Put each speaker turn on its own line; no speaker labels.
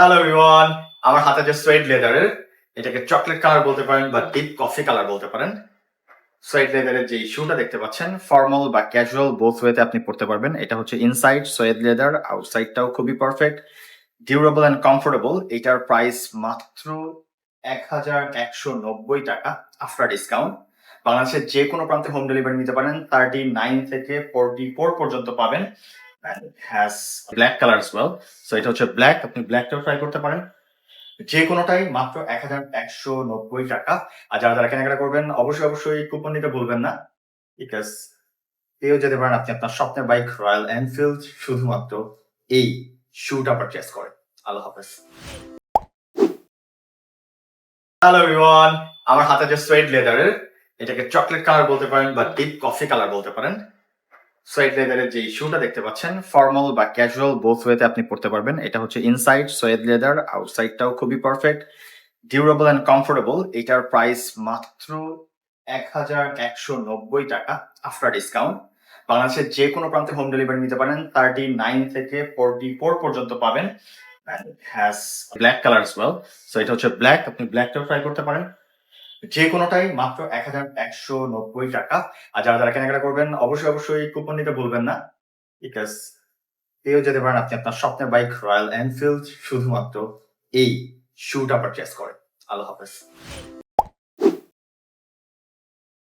Hello everyone আমার হাতে যে সোয়েড লেদারের এটাকে চকলেট কালার বলতে পারেন বা ডিপ কফি কালার বলতে পারেন। সোয়েড লেদারের যে শুটা দেখতে পাচ্ছেন ফর্মাল বা ক্যাজুয়াল বোথ ওয়েতে আপনি পড়তে পারবেন। এটা হচ্ছে ইনসাইড সোয়েড লেদার আউটসাইডটাও খুবই পারফেক্ট ডিউরেবল অ্যান্ড কমফোর্টেবল এটার প্রাইস মাত্র এক হাজার একশো নব্বই টাকা আফটার ডিসকাউন্ট বাংলাদেশের যে কোনো প্রান্তে হোম ডেলিভারি নিতে পারেন। থার্টি নাইন থেকে ফোরটি ফোর পর্যন্ত পাবেন। Has black colour well. So এটা হচ্ছে ব্ল্যাক আপনি ব্ল্যাকটাও ট্রাই করতে পারেন। যে কোনোটাই মাত্র এক হাজার একশো নব্বই টাকা। আর যারা যারা কেনাকাটা করবেন, অবশ্যই অবশ্যই কুপন নিতে ভুলবেন না। বিকজ পেয়েও যেতে পারেন আপনি আপনার স্বপ্নের বাইক রয়্যাল এনফিল্ড শুধুমাত্র এই শুটা পারচেস করে আল্লাহ হাফেজ। হ্যালো এভরিওয়ান আমার হাতে যে সোয়েড লেদারের এটাকে চকলেট কালার বলতে পারেন বা ডিপ কফি কালার বলতে পারেন। সোয়েড লেদারের যে ইস্যুটা দেখতে পাচ্ছেন ফর্মাল বা ক্যাজুয়াল বোথ ওয়েতে আপনি পড়তে পারবেন। এটা হচ্ছে ইনসাইড সোয়েড লেদার আউটসাইডটাও খুবই পারফেক্ট ডিউরেবল অ্যান্ড কমফোর্টেবল এটার প্রাইস মাত্র এক হাজার একশো নব্বই টাকা আফটার ডিসকাউন্ট বাংলাদেশের যে কোনো প্রান্তে হোম ডেলিভারি নিতে পারেন থার্টি নাইন থেকে ফোরটি ফোর পর্যন্ত পাবেন। Has black colour well so এটা হচ্ছে ব্ল্যাক আপনি ব্ল্যাকটাও ট্রাই করতে পারেন। যে কোনোটাই মাত্র এক হাজার একশো নব্বই টাকা। আর যারা যারা কেনাকাটা করবেন, অবশ্যই অবশ্যই কুপন নিতে বলবেন না। বিকজ পেয়েও যেতে পারেন, আপনি আপনার স্বপ্নের বাইক রয়্যাল এনফিল্ড শুধুমাত্র এই শুটা পারচেস করে। আল্লাহ হাফেজ।